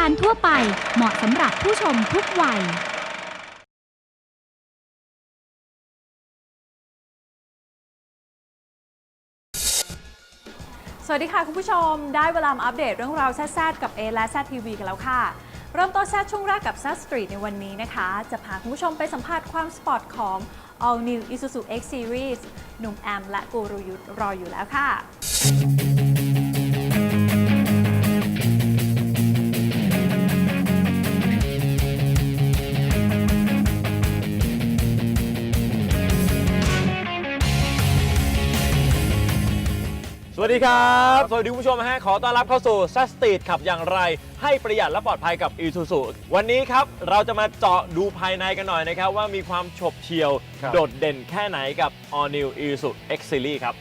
การทั่วไปเหมาะสำหรับผู้ชมทุกวัยสวัสดีค่ะคุณผู้ชม ได้เวลามาอัปเดตเรื่องราวแซ่ดกับ A และ Z TV กันแล้วค่ะ เริ่มต้นแซ่ดช่วงแรกกับ Z Street ในวันนี้นะคะ จะพาคุณผู้ชมไปสัมภาษณ์ความสปอร์ตของ All New Isuzu X Series หนุ่มแอมและกูรูยุทธรออยู่แล้วค่ะ วัสดีครับ สวัสดีคุณผู้ชมนะฮะ ขอต้อนรับเข้าสู่ s ัสตีดขับอย่างไร ให้ประหยัดและปลอดภัยกับ i s u z u วันนี้ครับ เราจะมาเจาะดูภายในกันหน่อยนะครับ ว่ามีความฉบเฉียว ครับ โดดเด่นแค่ไหนกับ All New Isuzu X Series ครับ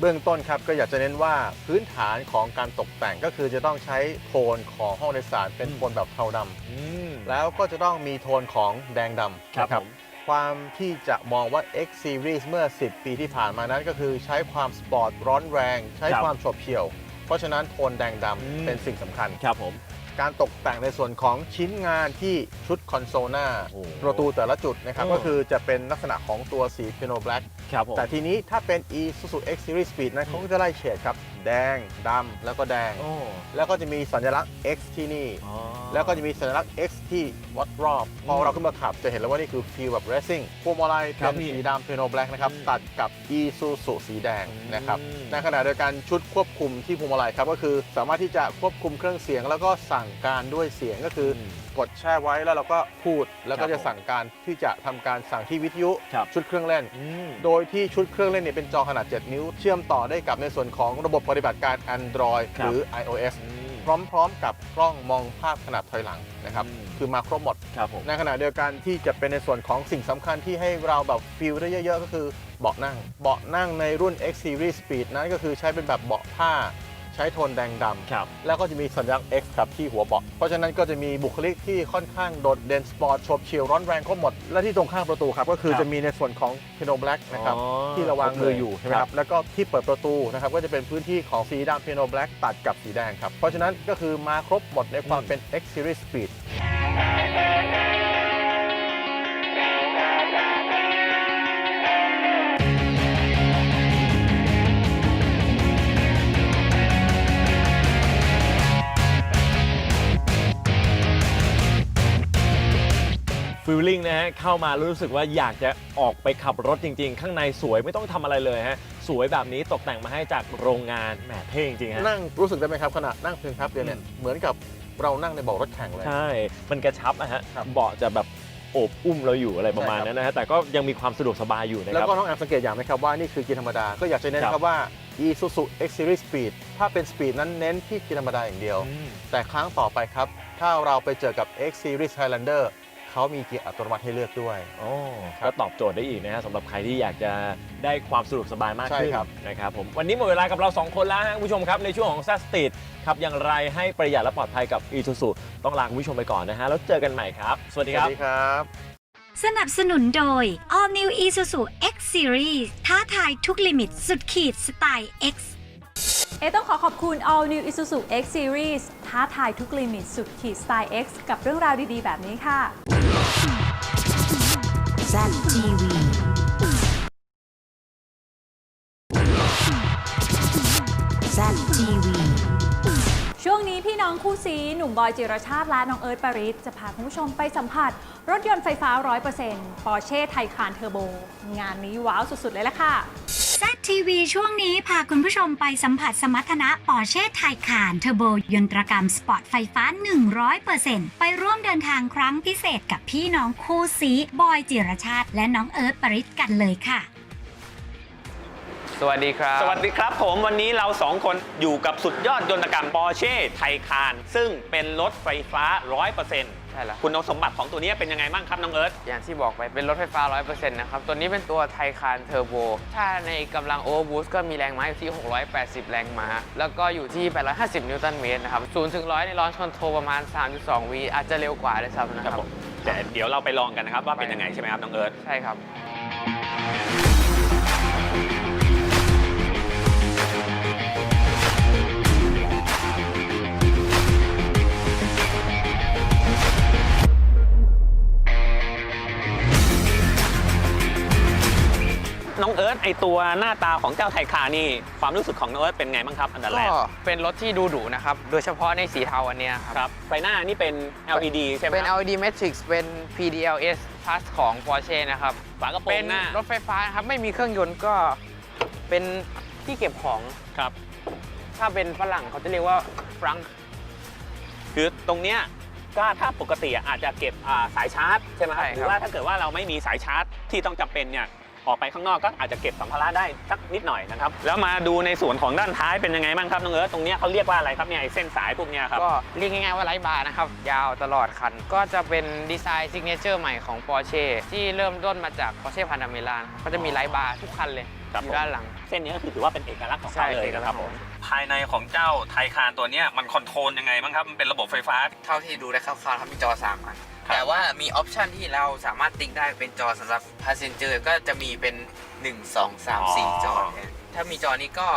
เบื้องต้นครับก็อยากจะเน้นว่าพื้นฐานของการตกแต่งก็คือจะต้องใช้โทนของห้องโดยสารเป็นโทนแบบเทาดำอืม แล้วก็จะต้องมีโทนของแดงดำครับนะผม ความที่จะมองว่า X Series เมื่อ 10 ปีที่ผ่านมานั้นก็คือใช้ความสปอร์ตร้อนแรง ใช้ความฉบเฉี่ยว เพราะฉะนั้นโทนแดงดำเป็นสิ่งสำคัญ ครับผม การตกแต่งในส่วนของชิ้นงานที่ชุดคอนโซลหน้าโอ้ประตูแต่ละจุดนะครับ โอ้ ก็คือจะเป็นลักษณะของตัวสี Piano Black ครับผม แต่ทีนี้ถ้าเป็น Isuzu X Series Speed นั้นเขาก็จะไล่เฉดครับ แดงดำแล้วก็แดง โอ้แล้วก็จะมีสัญลักษณ์ X ที่นี่ อ๋อ แล้วก็จะมีสัญลักษณ์ X ที่วัดรอบ พอเราขึ้นมาขับจะเห็นแล้วว่านี่คือ feel แบบ racing พวงมาลัยครัเป็บนพี่สีดำ Piano Black นะครับ อืมตัดกับ Isuzu สีแดงอืมนะครับในขณะเดียวกันชุดควบคุมที่พวงมาลัยครับ ก็คือสามารถที่จะควบคุมเครื่องเสียง แล้วก็สั่งการด้วยเสียงก็คืออม กดแช่ไว้แล้วเราก็พูดแล้วครัก็บจะสั่งการที่จะทำการสั่งที่วิทยุครับชุดเครื่องเล่นอืมโดยที่ชุดเครื่องเล่นเนี่ยเป็นจอขนาด 7 นิ้ว เชื่อมต่อได้กับในส่วนของระบบปฏิบัติการ Android ครับหรือ iOS อืมพร้อมๆ กับกล้องมองภาพขนาดถอยหลังนะครับอืมคือมาครบหมดครับผมในขณะเดียวกันที่จะเป็นในส่วนของสิ่งสำคัญที่ให้เราแบบฟิลได้เยอะๆ ก็คือเบาะนั่ง เบาะนั่งในรุ่น X Series Speed นั้นก็คือใช้เป็นแบบเบาะผ้า ใช้โทนแดงดำครับแล้วก็จะมีสัญลักษณ์ X ครับที่หัวเบาะเพราะฉะนั้นก็จะมีบุคลิกที่ค่อนข้างโดดเด่นสปอร์ตโฉบเฉี่ยวร้อนแรงครบหมด และที่ตรงข้างประตูครับก็คือครับจะมีในส่วนของ Piano Black นะครับอ๋อที่เราวางมืออยู่ครบเลยใช่ไหมครับแล้วก็ที่เปิดประตูนะครับก็จะเป็นพื้นที่ของสีดำ Piano Black ตัดกับสีแดงครับเพราะฉะนั้นก็คือมาครบหมดในความเป็น X Series Speed ฟีลลิ่งนะฮะเข้ามารู้สึกว่าอยากจะออกไปขับรถจริง ๆ ข้างในสวยไม่ต้องทำอะไรเลยฮะสวยแบบนี้ตกแต่งมาให้จากโรงงานแหมเท่จริงๆฮะ นั่งรู้สึกได้ไหมครับขณะนั่งเพียงครับเดียวเนี่ยอืมเหมือนกับเรานั่งในเบาะรถแข่งเลย ใช่ มันกระชับนะฮะ ครับเบาะจะแบบโอบอุ้มเราอยู่อะไรประมาณใช่ครับนั้นนะฮะ แต่ก็ยังมีความสะดวกสบายอยู่นะแล้วครับ ก็น้องแอมสังเกตอย่างไหมครับว่านี่คือเกียร์ธรรมดา ก็อยากจะเน้นครับครับว่า Isuzu X Series Speed ถ้าเป็น Speed นั้นเน้นที่เกียร์ธรรมดาอย่างเดียว อืมแต่ครั้งต่อไปครับ ถ้าเราไปเจอกับ X Series Highlander เขามีเกียร์อัตโนมัติให้เลือกด้วย โอ้ครับก็ตอบโจทย์ได้อีกนะฮะสำหรับใครที่อยากจะได้ความสะดวกสบายมากขึ้นใช่ครับ นะครับผมวันนี้หมดเวลากับเรา 2 คนแล้วฮะคุณผู้ชมครับ ในช่วงของ s ซ s t ี t ครับอย่างไรให้ประหยัดและปลอดภัยกับ e ี u ูต้องลาคุณผู้ชมไปก่อนนะฮะแล้วเจอกันใหม่ครับ สวัสดีสควัรับ สดีครับ สนับสนุนโดย All New Isuzu X Series ท้าทายทุกลิมิตสุดขีดสไตล์ X เอต้องขอขอบคุณ All New Isuzu X Series ท้าทายทุกลิมิตสุดขีดสไตล์ X กับเรื่องราวดีๆ แบบนี้ค่ะ ZTV ZTV ช่วงนี้พี่น้องคู่ซีหนุ่มบอยจิรชาติและน้องเอิร์ธปริศจะพาคุณผู้ชมไปสัมผัส รถยนต์ไฟฟ้า 100% Porsche Taycan Turbo งานนี้ว้าวสุดๆเลยละค่ะ ZTV ช่วงนี้พาคุณผู้ชมไปสัมผัสสมรรถนะปอร์เช่ไทคานเทอร์โบยนตรกรรมสปอร์ตไฟฟ้า 100%ไปร่วมเดินทางครั้งพิเศษกับพี่น้องคู่ซีบอยจิรชาติ และน้องเอิร์ธปริศกันเลยค่ะ วัสดีครับ สวัสดีครับผมวันนี้เราสองคนอยู่กับสุดยอดยนตกรรมปอร์เช่ไทคาน ซึ่งเป็นรถไฟฟ้า 100%ใช่แล้ว คุณสมบัติของตัวนี้เป็นยังไงบ้างครับ น้องเอิร์ธอย่างที่บอกไปเป็นรถไฟฟ้า 100%นะครับ ตัวนี้เป็นตัวไทคานเทอร์โบ ถ้าในกำลังโอเวอร์บูสก็มีแรงม้าอยู่ที่ 680 แรงม้า แล้วก็อยู่ที่ 850 นิวตันเมตรนะครับ0ถึง100 ในลอนคอนโทรประมาณ 3.2วิอาจจะเร็วกว่าเลยซ้ำนะคครัรับบผมแต่เดี๋ยวเราไปลองกันนะครับว่าเป็นยังไงใช่ไหมครับน้องเอิร์ธใช่ครับ ไอตัวหน้าตาของเจ้าไทยคานี่ความรู้สึกของน้องเอิร์ธเป็นไงบ้างครับอันดับแรก็กเป็นรถที่ดูดุนะครับ โดยเฉพาะในสีเทาอันเนี้ยครับ ครับไฟหน้านี่เป็น LED ใช่ไหมเป็น ครับ LED Matrix เป็น PDLS Plus ของ Porsche นะครับ ฝากระโปรเป็งนหน้ารถไฟฟ้าครับ ไม่มีเครื่องยนต์ก็เป็นที่เก็บของ ครับ ถ้าเป็นฝรั่งเขาจะเรียกว่าฟรังคือตรงเนี้ยก็ถ้าปกติอะอาจจะเก็บอ่าสายชาร์จใช่ไหมครับใช่ครับหรือว่าถ้าเกิดว่าเราไม่มีสายชาร์จที่ต้องจำเป็นเนี่ย ออกไปข้างนอกก็อาจจะเก็บสัมภาระได้สักนิดหน่อยนะครับ แล้วมาดูในส่วนของด้านท้ายเป็นยังไงบ้างครับน้องเอิร์ธตรงเนี้ยเขาเรียกว่าอะไรครับเนี่ยไอ้เส้นสายพวกเนี้ยครับ ก็เรียกง่ายๆว่าไร้บาร์นะครับ ยาวตลอดคัน ก็จะเป็นดีไซน์ซิกเนเจอร์ใหม่ของ Porsche ที่เริ่มต้นมาจาก Porsche Panamera ก็จะมีไร้บาร์ทุกคันเลยครับอผม ยู่ด้านหลัง เส้นนี้ก็คือถือว่าเป็นเอกลักษณ์ของใช่เขาเลยนะครับเอกลักษณ์ผมภายในของเจ้าไทยคานตัวเนี้ยมันคอนโทรลยังไงบ้างครับมันเป็นระบบไฟฟ้า เท่าที่ดูได้คร่าวๆครับมีจอ3อันครับ แต่ว่ามีออปชันที่เราสามารถติ๊กได้เป็นจอสำหรับ passenger ก็จะมีเป็น 1 2 3 4 จอแทนถ้ามีจอนี้ก็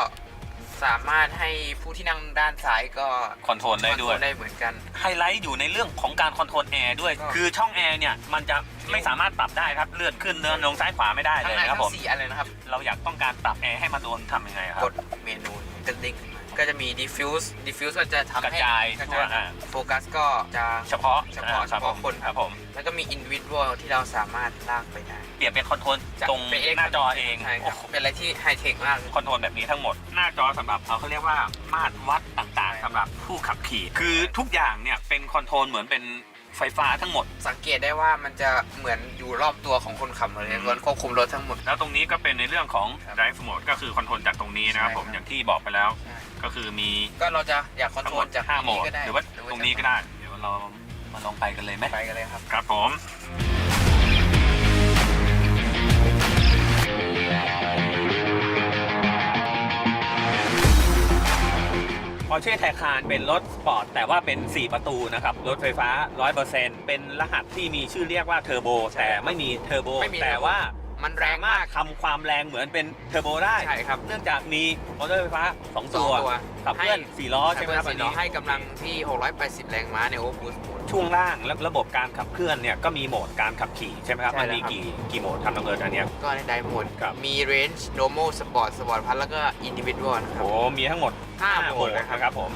สามารถให้ผู้ที่นั่งด้านซ้ายก็คอนโทรลได้ด้วย คอนโทรลได้เหมือนกัน ไฮไลท์อยู่ในเรื่องของการคอนโทรลแอร์ด้วย ก็ คือช่องแอร์เนี่ย มันจะไม่สามารถปรับได้ครับเลื่อนขึ้นเนินลงซ้ายขวาไม่ได้ทั้เลงยในนะครับทั้ผงมสี่อันเลยนะครับ เราอยากต้องการปรับแอร์ให้มันโดนทำยังไงครักบ ดเมนูจะเด้งขึ้นมา ก็จะมี diffuse diffuse ก็จะทำให้กระจายกระทั่วจายอ่าโฟกัสก็จะ เฉพาะเฉพาะอ่เฉพาะคน ครับผม แล้วก็มี individual ที่เราสามารถลากไปได้เปลี่ยนเป็นคอนโทรลจะตรงเป็นหน้าจอเองใช่คโอ้รับโหเป็นอะไรที่ไฮเทคมาก คอนโทรลแบบนี้ทั้งหมด หน้าจอสำหรับเขาเขาเรียกว่ามาตรวัดต่างๆสำหรับผู้ขับขี่ คือทุกอย่างเนี่ยเป็นคอนโทรลเหมือนเป็น ไฟฟ้าทั้งหมด สังเกตได้ว่ามันจะเหมือนอยู่รอบตัวของคนขับเลยส่วนควบคุมรถทั้งหมด แล้วตรงนี้ก็เป็นในเรื่องของครับ drive mode ก็คือคอนโทรลจากตรงนี้นะครับใช่ผมครับอย่างที่บอกไปแล้วใช่ก็คือมีก็เราจะอยากคอนทั้โทงรหมลดจาก5โหมดก็ได้หรือว่าตรงนี้ก็ได้ เดี๋ยวเรามาลองไปกันเลยไหมไปกันเลยครับ ครับผม พอเช่ไทคานเป็นรถสปอร์ตแต่ว่าเป็น 4 ประตูนะครับ รถไฟฟ้า 100%เป็นรหัสที่มีชื่อเรียกว่าเทอร์โบใช่แต่ครับไม่มีเทอร์โบไม่มีแต่ว่า มันแรงมากสถทำความแรงเหมือนเป็นเทอร์โบได้ ใช่ครับเนื่องจากมีมอเตอร์ไฟฟ้า 2 สองตัวตัวขับเคลื่อนให้4ล้อใช่ไหมครับขัอับนเลื่นี้อนให้กำลังที่ 680 แรงม้าในโอเวอร์บูสต์ ช่วงล่างและระบบการขับเคลื่อนเนี่ยก็มีโหมดการขับขี่ใช่ไหมครับ ใช่มันแล้วมีครับ กี่กี่โหมดครับน้องเอิร์ธอันเนี้ย ก็ในไดโหมด ครับ มี range normal sport sport พัทแล้วก็ individual นะครับ โอ้มีทั้งหมดห้า5โหโหมมดดนะครับนะครับ ผม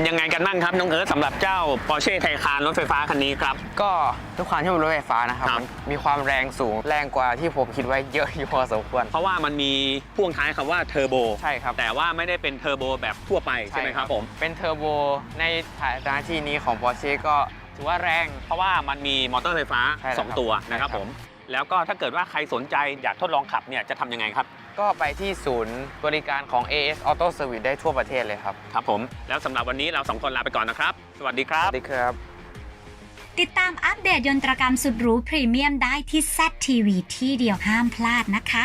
เป็นยังไงกันบ้างครับน้องเอิร์ธสำหรับเจ้า Porsche Taycan รถไฟฟ้าคันนี้ครับ ก็ทุกคันที่เป็นรถไฟฟ้านะครับครับ มันมีความแรงสูงแรงกว่าที่ผมคิดไว้เยอะอยู่พอสมควร เพราะว่ามันมีพ่วงท้ายคำว่าเทอร์โบใช่ครับแต่ว่าไม่ได้เป็นเทอร์โบแบบทั่วไปใช่ไหมครับผม เป็นเทอร์โบในฐานะที่นี้ของ Porsche ก็ถือว่าแรง เพราะว่ามันมีมอเตอร์ไฟฟ้า ใช่แล้วครับ2 ตัวนะครับใช่ครับ ผม แล้วก็ถ้าเกิดว่าใครสนใจอยากทดลองขับเนี่ยจะทำยังไงครับ ก็ไปที่ศูนย์บริการของ AS Auto Service ได้ทั่วประเทศเลยครับ ครับผม แล้วสำหรับวันนี้เราสองคนลาไปก่อนนะครับ สวัสดีครัสบ วัสดีครับ ติดตามอัปเดตยนตรกรรมสุดหรูพรีเมียมได้ที่ ZTV ที่เดียวห้ามพลาดนะคะ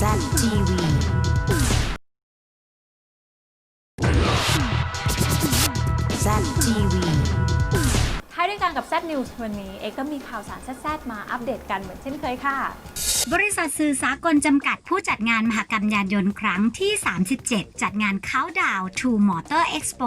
ZTV ZTV กันกับ Z News วันนี้ เอกก็มีข่าวสารแซ่บๆมาอัปเดตกันเหมือนเช่นเคยค่ะ บริษัทสื่อสากลจำกัดผู้จัดงานมหกรรมยานยนต์ครั้งที่ 37 จัดงาน Countdown to Motor Expo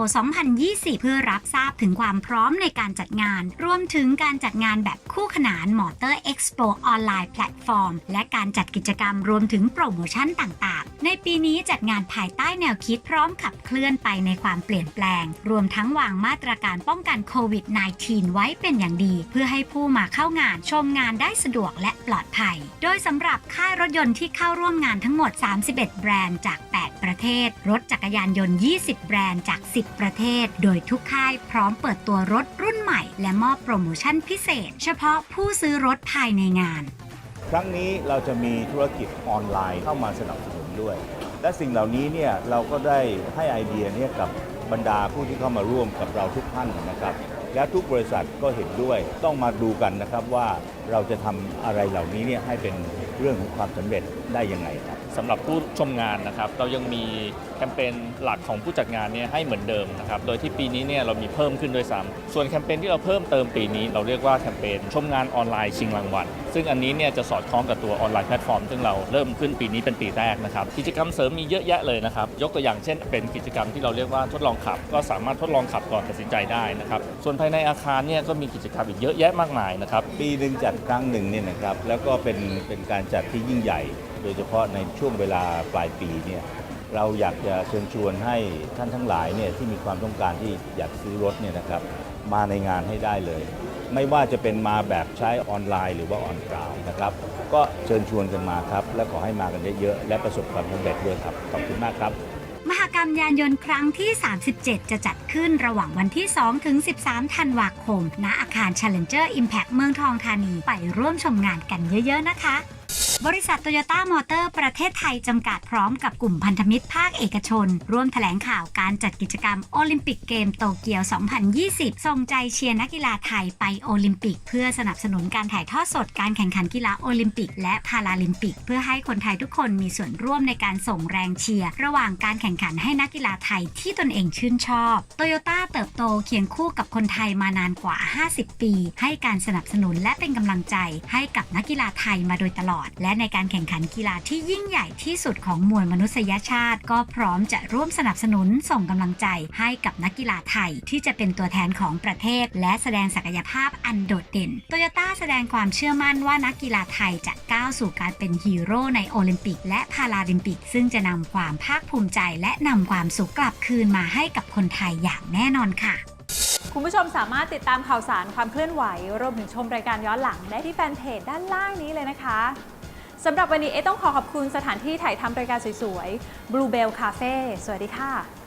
2020 เพื่อรับทราบถึงความพร้อมในการจัดงาน รวมถึงการจัดงานแบบคู่ขนาน Motor Expo ออนไลน์แพลตฟอร์ม และการจัดกิจกรรมรวมถึงโปรโมชั่นต่างๆ ในปีนี้จัดงานภายใต้แนวคิดพร้อมขับเคลื่อนไปในความเปลี่ยนแปลง รวมทั้งวางมาตรการป้องกันโควิด -19 ไว้เป็นอย่างดี เพื่อให้ผู้มาเข้างานชมงานได้สะดวกและปลอดภัย โดยสำหรับค่ายรถยนต์ที่เข้าร่วมงานทั้งหมด 31 แบรนด์จาก 8 ประเทศ รถจักรยานยนต์ 20 แบรนด์จาก 10 ประเทศ โดยทุกค่ายพร้อมเปิดตัวรถรุ่นใหม่ และมอบโปรโมชั่นพิเศษ เฉพาะผู้ซื้อรถภายในงาน ครั้งนี้เราจะมีธุรกิจออนไลน์เข้ามาสนับสนุนด้วย และสิ่งเหล่านี้เนี่ยเราก็ได้ให้ไอเดียเนี่ยกับบรรดาผู้ที่เข้ามาร่วมกับเราทุกท่านนะครับ และทุกบริษัทก็เห็นด้วย ต้องมาดูกันนะครับว่าเราจะทำอะไรเหล่านี้เนี่ยให้เป็นเรื่องของความสำเร็จได้ยังไงครับ สำหรับผู้ชมงานนะครับ เรายังมีแคมเปญหลักของผู้จัดงานเนี่ยให้เหมือนเดิมนะครับ โดยที่ปีนี้เนี่ยเรามีเพิ่มขึ้นด้วยซ้ำส่วนแคมเปญที่เราเพิ่มเติมปีนี้ เราเรียกว่าแคมเปญชมงานออนไลน์ชิงรางวัล ซึ่งอันนี้เนี่ยจะสอดคล้องกับตัวออนไลน์แพลตฟอร์ม ซึ่งเราเริ่มขึ้นปีนี้เป็นปีแรกนะครับ กิจกรรมเสริมมีเยอะแยะเลยนะครับ ยกตัวอย่างเช่น เป็นกิจกรรมที่เราเรียกว่าทดลองขับ ก็สามารถทดลองขับก่อนตัดสินใจได้นะครับ ส่วนภายในอาคารเนี่ยก็มีกิจกรรมอีกเยอะแยะมากมายนะครับ ปีหนึ่งจัดครั้งหนึ่งเนี่ยนะครับ แล้วก็เป็นเป็นการจัดที่ยิ่งใหญ่ โดยเฉพาะในช่วงเวลาปลายปีเนี่ยเราอยากจะเชิญชวนให้ท่านทั้งหลายเนี่ยที่มีความต้องการที่อยากซื้อรถเนี่ยนะครับมาในงานให้ได้เลย ไม่ว่าจะเป็นมาแบบใช้ออนไลน์ หรือว่าออนกราวนะครับก็เชิญชวนกันมาครับ และขอให้มากันเยอะๆและประสบความสำเร็จด้วยครับขอบคุณมากครับมหกรรมยานยนต์ครั้งที่ 37 จะจัดขึ้นระหว่างวันที่ 2 ถึง 13 ธันวาคม ณ อาคาร Challenger Impact เมืองทองธานี ไปร่วมชมงานกันเยอะ ๆ นะคะ บริษัทโตโยต้ามอเตอร์ประเทศไทยจำกัดพร้อมกับกลุ่มพันธมิตรภาคเอกชน ร่วมแถลงข่าวการจัดกิจกรรมโอลิมปิกเกมโตเกียว 2020 ส่งใจเชียร์นักกีฬาไทยไปโอลิมปิก เพื่อสนับสนุนการถ่ายทอดสดการแข่งขันกีฬาโอลิมปิก และพาราลิมปิก เพื่อให้คนไทยทุกคนมีส่วนร่วมในการส่งแรงเชียร์ระหว่างการแข่งขันให้นักกีฬาไทยที่ตนเองชื่นชอบโตโยต้าเติบโตเคียงคู่กับคนไทยมานานกว่า 50 ปี ให้การสนับสนุนและเป็นกำลังใจให้กับนักกีฬาไทยมาโดยตลอดและในการแข่งขันกีฬาที่ยิ่งใหญ่ที่สุดของมวลมนุษยชาติ ก็พร้อมจะร่วมสนับสนุนส่งกำลังใจให้กับนักกีฬาไทย ที่จะเป็นตัวแทนของประเทศ และแสดงศักยภาพอันโดดเด่นโตโยต้าแสดงความเชื่อมั่นว่านักกีฬาไทยจะก้าวสู่การเป็นฮีโร่ในโอลิมปิก และพาราลิมปิก ซึ่งจะนำความภาคภูมิใจ และนำความสุขกลับคืนมาให้กับคนไทยอย่างแน่นอนค่ะคุณผู้ชมสามารถติดตามข่าวสารความเคลื่อนไหว รวมถึงชมรายการย้อนหลังได้ที่แฟนเพจด้านล่างนี้เลยนะคะ สำหรับวันนี้เอต้องขอขอบคุณสถานที่ถ่ายทำรายการสวยๆ Bluebell Cafe สวัสดีค่ะ